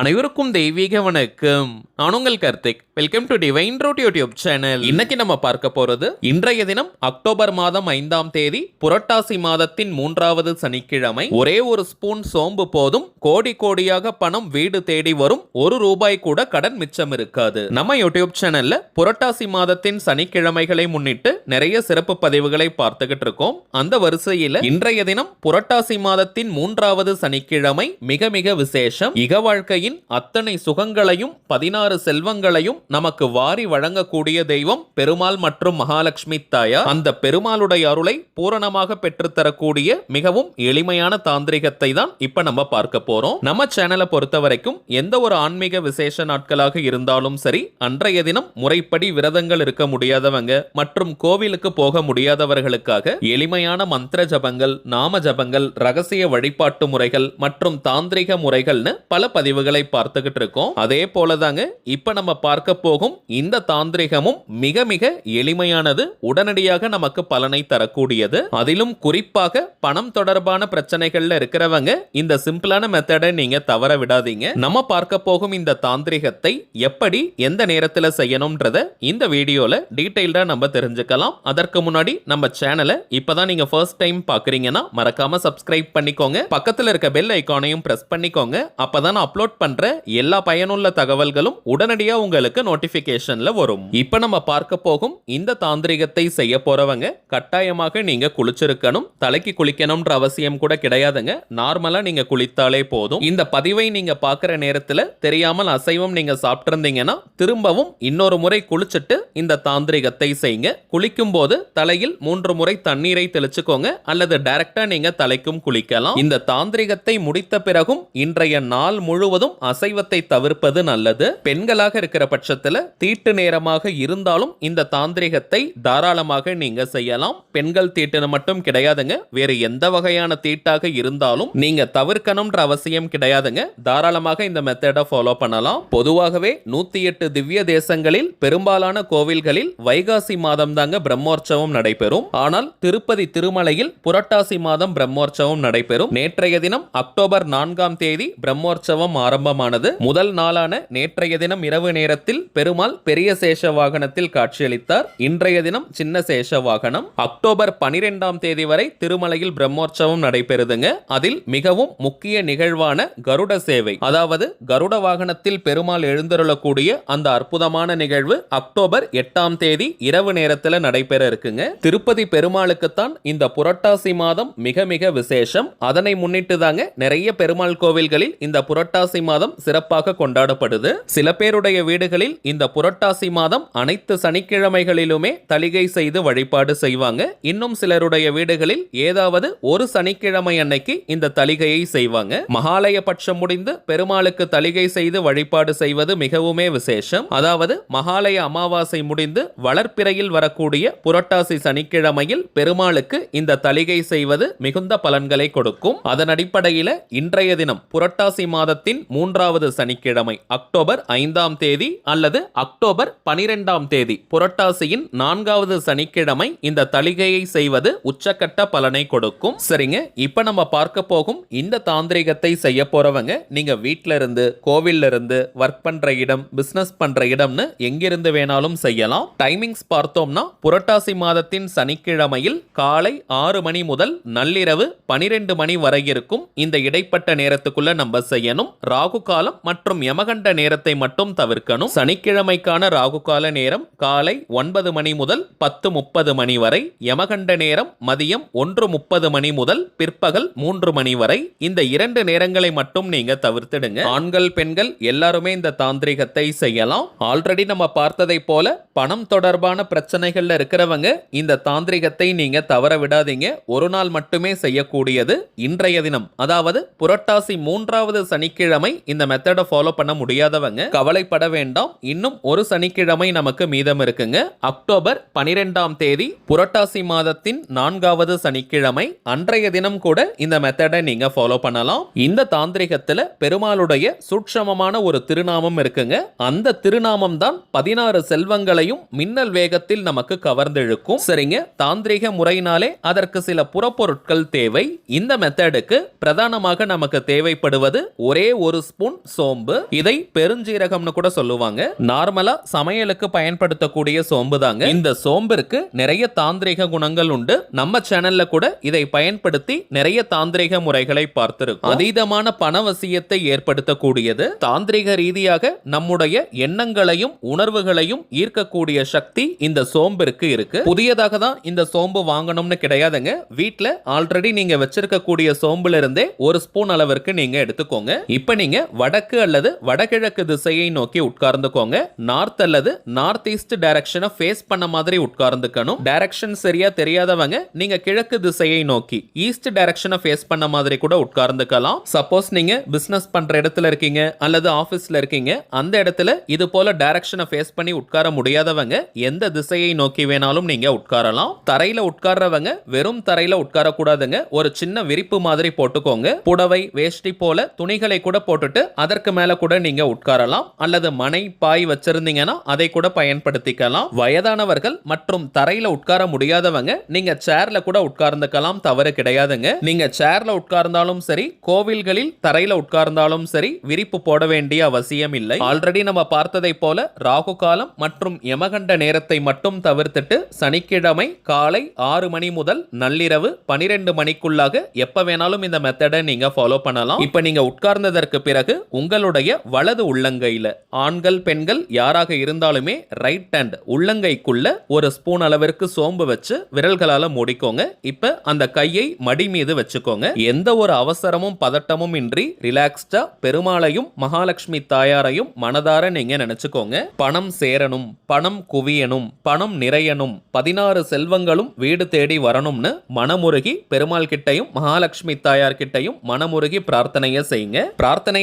அனைவருக்கும் தெய்வீக வணக்கம். நான் உங்கள் Karthik. Welcome to divine road YouTube channel இன்னைக்கு நம்ம பார்க்க போறது இன்றைய தினம் அக்டோபர் மாதம் ஐந்தாம் தேதி புரட்டாசி மாதத்தின் மூன்றாவது சனிக்கிழமை. ஒரே ஒரு ஸ்பூன் சோம்பு போதும் கோடி கோடியாக பணம் வீடு தேடி வரும் ஒரு ரூபாய் கூட கடன் மிச்சம் இருக்காது. நம்ம யூடியூப் சேனல்ல புரட்டாசி மாதத்தின் சனிக்கிழமைகளை முன்னிட்டு நிறைய சிறப்பு பதிவுகளை பார்த்துக்கிட்டு இருக்கோம். அந்த வரிசையில இன்றைய தினம் புரட்டாசி மாதத்தின் மூன்றாவது சனிக்கிழமை மிக மிக விசேஷம். இக வாழ்க்கை வாழ்க்கையின் அத்தனை சுகங்களையும் பதினாறு செல்வங்களையும் நமக்கு வாரி வழங்கக்கூடிய தெய்வம் பெருமாள் மற்றும் மகாலட்சுமி தாயார். அந்த பெருமாளுடைய அருளை பூரணமாக பெற்றுத்தரக்கூடிய மிகவும் எளிமையான தாந்திரிகத்தை தான் இப்ப நம்ம பார்க்க போறோம். நம்ம சேனலை பொறுத்த வரைக்கும் எந்த ஒரு ஆன்மீக விசேஷ நாட்களாக இருந்தாலும் சரி அன்றைய தினம் முறைப்படி விரதங்கள் இருக்க முடியாதவங்க மற்றும் கோவிலுக்கு போக முடியாதவர்களுக்காக எளிமையான மந்திர ஜபங்கள் நாம ஜபங்கள் ரகசிய வழிபாட்டு முறைகள் மற்றும் தாந்திரிக முறைகள்னு பல பதிவுகள் பார்த்துக்கிட்டு இருக்கோம் அதே போலதாங்க இப்ப நம்ம பார்க்க போகும் இந்த தாந்திரிகமும் மிக மிக எளிமையானது உடனடியாக நமக்கு பலனை தரக்கூடியது. அதிலும் குறிப்பாக பணம் தொடர்பான பிரச்சனைகள்ல இருக்கிறவங்க இந்த சிம்பிளான மெத்தடை நீங்க தவற விடாதீங்க. நம்ம பார்க்க போகும் இந்த தாந்திரிகத்தை எப்படி எந்த நேரத்துல செய்யணும்ன்றத இந்த வீடியோல டீடைல்டா நம்ம தெரிஞ்சுக்கலாம். அதற்கு முன்னாடி நம்ம சேனலை இப்பதான் நீங்க ஃபர்ஸ்ட் டைம் பாக்குறீங்கன்னா மறக்காம சப்ஸ்கிரைப் பண்ணிக்கோங்க. பக்கத்துல இருக்க பெல் ஐக்கானையும் பிரஸ் பண்ணிக்கோங்க. அப்பதான் அப்லோட் பண்ற எல்லா பயனுள்ள தகவல்களும் உடனடியா உங்களுக்கு நோட்டிபிகேஷன்ல வரும். இப்ப நம்ம பார்க்க போகும் இந்த தாந்திரிகத்தை செய்ய போறவங்க கட்டாயமாக நீங்க குளிச்சிருக்கணும் தலைக்கு குளிக்கணும்ன்ற அவசியம் கூட கிடையாதுங்க. நார்மலா நீங்க குளித்தாலே போதும். இந்த பதிவை நீங்க பார்க்குற நேரத்துல தெரியாமல் அசைவம் நீங்க சாப்பிட்டிருந்தீங்கன்னா திரும்பவும் இன்னொரு முறை குளிச்சுட்டு இந்த தாந்திரிகத்தை செய்யுங்க. குளிக்கும் போது தலையில் மூன்று முறை தண்ணீரை தெளிச்சுக்கோங்க. அல்லது டைரக்டா நீங்க தலைக்கும் குளிக்கலாம். இந்த தாந்திரிகத்தை முடித்த பிறகும் இன்றைய நாள் முழுவதும் அசைவத்தை தவிர்ப்பது நல்லது. பெண்களாக இருக்கிற பட்சத்துல தீட்டு நேரமாக இருந்தாலும் இந்த தாந்திரிகத்தை தாராளமாக நீங்க செய்யலாம். பெண்கள் தீட்டுன்னு மட்டும் கிடையாதுங்க. வேறு எந்த வகையான தீட்டாக இருந்தாலும் நீங்க தவிர்க்கணும்ன்ற அவசியம் கிடையாதுங்க. தாராளமாக இந்த மெத்தடை ஃபாலோ பண்ணலாம். பொதுவாகவே நூத்தி எட்டு திவ்ய தேசங்களில் பெரும்பாலான கோவில்களில் வைகாசி மாதம் தாங்க பிரம்மோற்சவம் நடைபெறும். ஆனால் திருப்பதி திருமலையில் புரட்டாசி மாதம் பிரம்மோற்சவம் நடைபெறும். நேற்றைய தினம் அக்டோபர் நான்காம் தேதி பிரம்மோற்சவம் ஆரம்பமானது. முதல் நாளான நேற்றைய தினம் இரவு நேரத்தில் பெருமாள் பெரிய சேஷ வாகனத்தில் காட்சியளித்தார். இன்றைய தினம் சின்ன சேஷ வாகனம். அக்டோபர் பனிரெண்டாம் தேதி வரை திருமலையில் பிரம்மோற்சவம் நடைபெறுதுங்க. அதில் மிகவும் முக்கிய நிகழ்வான கருட சேவை. அதாவது கருட வாகனத்தில் பெருமாள் எழுந்தருளக்கூடிய அந்த அற்புதமான நிகழ்வு அக்டோபர் எட்டாம் தேதி இரவு நேரத்தில் நடைபெற இருக்குங்க. திருப்பதி பெருமாளுக்குத்தான் இந்த புரட்டாசி மாதம் மிக மிக விசேஷம். அதனை முன்னிட்டு தாங்க நிறைய பெருமாள் கோவில்களில் இந்த புரட்டாசி மாதம் சிறப்பாக கொண்டாடப்படுது. சில பேருடைய வீடுகளில் இந்த புரட்டாசி மாதம் அனைத்து சனிக்கிழமைகளிலுமே தளிகை செய்து வழிபாடு செய்வாங்க. இன்னும் சிலருடைய வீடுகளில் ஏதாவது ஒரு சனிக்கிழமை அன்னைக்கு இந்த தளிகையை செய்வாங்க. மகாலய பட்சம் முடிந்து பெருமாளுக்கு தளிகை செய்து வழிபாடு செய்வது மிகவுமே விசேஷம். அதாவது மகாலய அமாவாசை முடிந்து வளர்ப்பிறையில் வரக்கூடிய புரட்டாசி சனிக்கிழமையில் பெருமாளுக்கு இந்த தளிகை செய்வது மிகுந்த பலன்களை கொடுக்கும். அதன் அடிப்படையில் இன்றைய தினம் புரட்டாசி மாதத்தின் மூன்றாவது சனிக்கிழமை அக்டோபர் ஐந்தாம் தேதி அல்லது அக்டோபர் பனிரெண்டாம் தேதி. புரட்டாசியின் நான்காவது சனிக்கிழமை இந்த தளிகையை செய்வது உச்சக்கட்ட பலனை கொடுக்கும். சரிங்க? இப்ப நம்ம பார்க்க போகும் இந்த தாந்திரிகத்தை செய்ய போறவங்க நீங்க வீட்டில இருந்து கோவில்ல இருந்து ஒர்க் பண்ற இடம் பிசினஸ் பண்ற இடம்னு எங்கிருந்து வேணாலும் செய்யலாம். டைமிங்ஸ் பார்த்தோம்னா புரட்டாசி மாதத்தின் சனிக்கிழமையில் காலை ஆறு மணி முதல் நள்ளிரவு பனிரெண்டு மணி வரை இருக்கும். இந்த இடைப்பட்ட நேரத்துக்குள்ள நம்ம செய்யணும். ராகு காலம் மற்றும் யமகண்ட நேரத்தை மட்டும் தவிர்க்கணும். சனிக்கிழமைக்கான ராகு கால நேரம் காலை ஒன்பது மணி முதல் பத்து முப்பது மணி வரை. யமகண்ட நேரம் மதியம் ஒன்று முப்பது மணி முதல் பிற்பகல் மூன்று மணி வரை. இந்த இரண்டு நேரங்களை மட்டும் நீங்க தவிர்த்திடுங்க. ஆண்கள் பெண்கள் எல்லாருமே இந்த தாந்திரிகத்தை செய்யலாம். ஆல்ரெடி நம்ம பார்த்ததை போல பணம் தொடர்பான பிரச்சனைகள்ல இருக்கிறவங்க இந்த தாந்திரிகத்தை நீங்க தவற விடாதீங்க. ஒரு நாள் மட்டுமே செய்யக்கூடியது இன்றைய தினம். அதாவது புரட்டாசி மூன்றாவது சனிக்கிழமை இந்த மெத்தடை ஃபாலோ பண்ண முடியாதவங்க கவலைப்பட வேண்டாம். இன்னும் ஒரு சனிக்கிழமை நமக்கு மீதம் இருக்குங்க. அக்டோபர் பனிரெண்டாம் தேதி புரட்டாசி மாதத்தின் நான்காவது சனிக்கிழமை. அன்றைய தினம் கூட இந்த மெத்தடை நீங்க ஃபாலோ பண்ணலாம். இந்த தாந்திரிகத்துல பெருமாளுடைய சூட்சமமான ஒரு திருநாமம் இருக்குங்க. அந்த திருநாமம் தான் பதினாறு செல்வங்களையும் மின்னல் வேகத்தில் நமக்கு கவர்ந்தெழுக்கும். சரிங்க. தாந்திரிக முறையினாலே அதற்கு சில புறப்பொருட்கள் தேவை. இந்த மெத்தடுக்கு பிரதானமாக நமக்கு தேவைப்படுவது ஒரே ஒரு ஸ்பூன் சோம்பு. இதை பெருஞ்சீரகம்னு கூட சொல்லுவாங்க. நார்மலா சமையலுக்கு பயன்படுத்தக்கூடிய சோம்பு தாங்க இந்த சோம்பிற்கு நிறைய தாந்திரிக குணங்கள் உண்டு. நம்ம சேனல்ல கூட இதை பயன்படுத்தி நிறைய தாந்திரிக முறைகளை பார்த்திருக்கோம். அதீதமான பணவசியத்தை ஏற்படுத்தக்கூடியது. தாந்திரிக ரீதியாக நம்முடைய எண்ணங்களையும் உணர்வுகளையும் ஈர்க்கக்கூடிய சக்தி இந்த சோம்பிற்கு இருக்கு. புதியதாக தான் இந்த சோம்பு வாங்கணும்னு கிடையாதுங்க. வீட்டுல ஆல்ரெடி நீங்க வச்சிருக்கக்கூடிய சோம்புல இருந்தே ஒரு ஸ்பூன் அளவிற்கு நீங்க எடுத்துக்கோங்க. இப்ப நீங்க வடக்கு அல்லது வடகிழக்கு திசையை நோக்கி உட்கார்ந்துக்கோங்க. நார்த் அல்லது நார்த் ஈஸ்ட் டைரக்ஷனை ஃபேஸ் பண்ண மாதிரி உட்கார்ந்துக்கணும். டைரக்ஷன் சரியா தெரியாதவங்க நீங்க கிழக்கு திசையை நோக்கி ஈஸ்ட் டைரக்ஷனை ஃபேஸ் பண்ண மாதிரி கூட உட்கார்ந்துக்கலாம். சப்போஸ் நீங்க பிசினஸ் பண்ற இடத்துல இருக்கீங்க அல்லது ஆபீஸ்ல இருக்கீங்க அந்த இடத்துல இது போல டைரக்ஷனை ஃபேஸ் பண்ணி உட்கார முடியாதவங்க எந்த திசையை நோக்கி வேணாலும் நீங்க உட்காரலாம். தரையில உட்கார்றவங்க வெறும் தரையில உட்கார கூடாதுங்க ஒரு சின்ன விரிப்பு மாதிரி போட்டுக்கோங்க. புடவை வேஷ்டி போல துணிகளை கூட போட்டு போட்டுட்டு அதற்கு மேல கூட நீங்க உட்காரலாம். அல்லது மனை பாய் வச்சிருந்தீங்கன்னா அதை கூட பயன்படுத்திக்கலாம். வயதானவர்கள் மற்றும் தரையில உட்கார முடியாதவங்க நீங்க சேர்ல கூட உட்கார்ந்துக்கலாம். தவறு கிடையாதுங்க. நீங்க சேர்ல உட்கார்ந்தாலும் சரி கோவில்களில் தரையில உட்கார்ந்தாலும் சரி விரிப்பு போட வேண்டிய அவசியம் இல்லை. ஆல்ரெடி நம்ம பார்த்ததை போல ராகு காலம் மற்றும் யமகண்ட நேரத்தை மட்டும் தவிர்த்துட்டு சனிக்கிழமை காலை ஆறு மணி முதல் நள்ளிரவு பனிரெண்டு மணிக்குள்ளாக எப்ப வேணாலும் இந்த மெத்தடை நீங்க ஃபாலோ பண்ணலாம். இப்ப நீங்க உட்கார்ந்ததற்கு பிறகு உங்களுடைய வலது உள்ளங்கையில் ஆண்கள் பெண்கள் யாராக இருந்தாலுமே ரைட் ஹேண்ட் உள்ளங்கைக்குள்ள ஒரு ஸ்பூன் அளவிற்கு சோம்பு வச்சு விரல்களால மூடிக்கோங்க. இப்ப அந்த கையை மடி மீது வச்சுக்கோங்க. எந்த ஒரு அவசரமும் பதட்டமும் இன்றி ரிலாக்ஸ்டா பெருமாளையும் மகாலட்சுமி தாயாரையும் மனதார நீங்க நினைச்சுக்கோங்க. பணம் சேரணும் பணம் குவியணும் பணம் நிறையணும் பதினாறு செல்வங்களும் வீடு தேடி வரணும்னு மனமுருகி பெருமாள் கிட்டையும் மகாலட்சுமி தாயார் கிட்டையும் மனமுருகி பிரார்த்தனையை செய்யுங்க.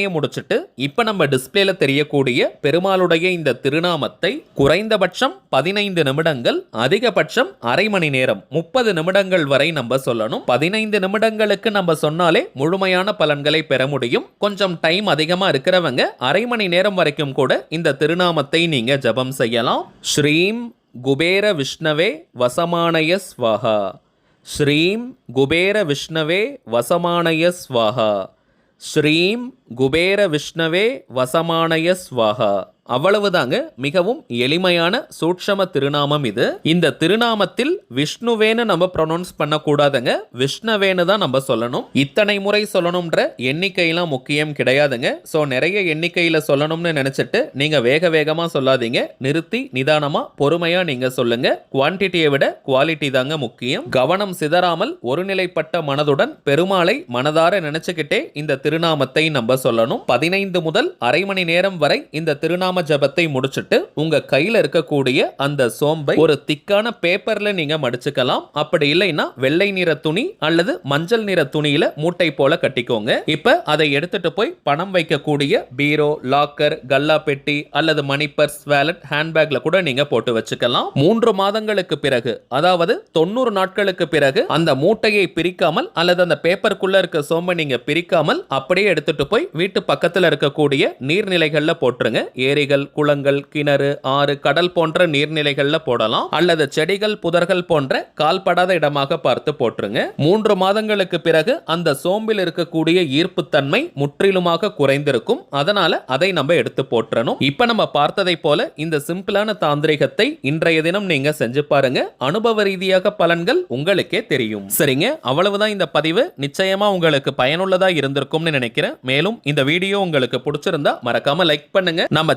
பிரார்த்தனையை முடிச்சுட்டு இப்ப நம்ம டிஸ்பிளேல தெரியக்கூடிய பெருமாளுடைய இந்த திருநாமத்தை குறைந்தபட்சம் பதினைந்து நிமிடங்கள் அதிகபட்சம் அரை மணி நேரம் முப்பது நிமிடங்கள் வரை நம்ம சொல்லணும். பதினைந்து நிமிடங்களுக்கு நம்ம சொன்னாலே முழுமையான பலன்களை பெற முடியும். கொஞ்சம் டைம் அதிகமா இருக்கிறவங்க அரை மணி நேரம் வரைக்கும் கூட இந்த திருநாமத்தை நீங்க ஜபம் செய்யலாம். ஸ்ரீம் குபேர விஷ்ணவே வசமானய ஸ்வஹா. ஸ்ரீம் குபேர விஷ்ணவே வசமானய ஸ்வாஹா. ஸ்ரீம் குபேர விஷ்ணவே வசமானய ஸ்வாஹா. அவ்வளவுதாங்க. மிகவும் எளிமையான சூட்சம திருநாமம் இது. இந்த திருநாமத்தில் விஷ்ணுவேன்னு நம்ம ப்ரொனவுன்ஸ் பண்ணக்கூடாதுங்க. விஷ்ணவேன்னு தான் நம்ம சொல்லணும். இத்தனை முறை சொல்லணும்ன்ற எண்ணிக்கையெல்லாம் முக்கியம் கிடையாதுங்க. ஸோ நிறைய எண்ணிக்கையில் சொல்லணும்னு நினச்சிட்டு நீங்கள் வேக வேகமாக சொல்லாதீங்க. நிறுத்தி நிதானமாக பொறுமையாக நீங்கள் சொல்லுங்க. குவான்டிட்டியை விட குவாலிட்டி தாங்க முக்கியம். கவனம் சிதறாமல் ஒருநிலைப்பட்ட மனதுடன் பெருமாளை மனதார நினைச்சுக்கிட்டே இந்த திருநாமத்தை நம்ம சொல்லணும். பதினைந்து முதல் அரை மணி நேரம் வரை இந்த திருநாம ஜபத்தை முடிச்சிட்டு உங்க கையில இருக்கக்கூடிய அந்த சோம்பை ஒரு திக்கான பேப்பர்ல நீங்க மடிச்சுக்கலாம். அப்படி இல்லைன்னா வெள்ளை நிற துணி அல்லது மஞ்சள் நிற துணியில மூட்டை போல கட்டிக்கோங்க. இப்ப அதை எடுத்துட்டு போய் பணம் வைக்கக்கூடிய பீரோ லாக்கர் கல்லா பெட்டி அல்லது மணி பர்ஸ் வேலட் ஹேண்ட்பேக்ல கூட நீங்க போட்டு வச்சுக்கலாம். மூன்று மாதங்களுக்கு பிறகு அதாவது தொண்ணூறு நாட்களுக்கு பிறகு அந்த மூட்டையை பிரிக்காமல் அல்லது அந்த பேப்பருக்குள்ள இருக்க சோம்பை நீங்க பிரிக்காமல் அப்படியே எடுத்துட்டு போய் வீட்டு பக்கத்துல இருக்கக்கூடிய நீர்நிலைகள்ல போட்டுருங்க. ஏரிகள் குளங்கள் கிணறு ஆறு கடல் போன்ற நீர்நிலைகள்ல போடலாம். அல்லது செடிகள் புதர்கள் போன்ற கால்படாத இடமாக பார்த்து போட்டுருங்க மூன்று மாதங்களுக்கு பிறகு அந்த சோம்பில் இருக்கக்கூடிய ஈர்ப்புத்தன்மை முற்றிலுமாக குறைந்திருக்கும். அதனால அதை நம்ம எடுத்து போட்டுறணும் இப்ப நம்ம பார்த்ததை போல இந்த சிம்பிளான தாந்திரிகத்தை இன்றைய தினம் நீங்க செஞ்சு பாருங்க. அனுபவ ரீதியாக பலன்கள் உங்களுக்கே தெரியும். சரிங்க? அவ்வளவுதான் இந்த பதிவு. நிச்சயமா உங்களுக்கு பயனுள்ளதா இருந்திருக்கும்னு நினைக்கிறேன். மேலும் இந்த வீடியோ உங்களுக்கு பிடிச்சிருந்தா மறக்காம லைக் பண்ணுங்க. நம்ம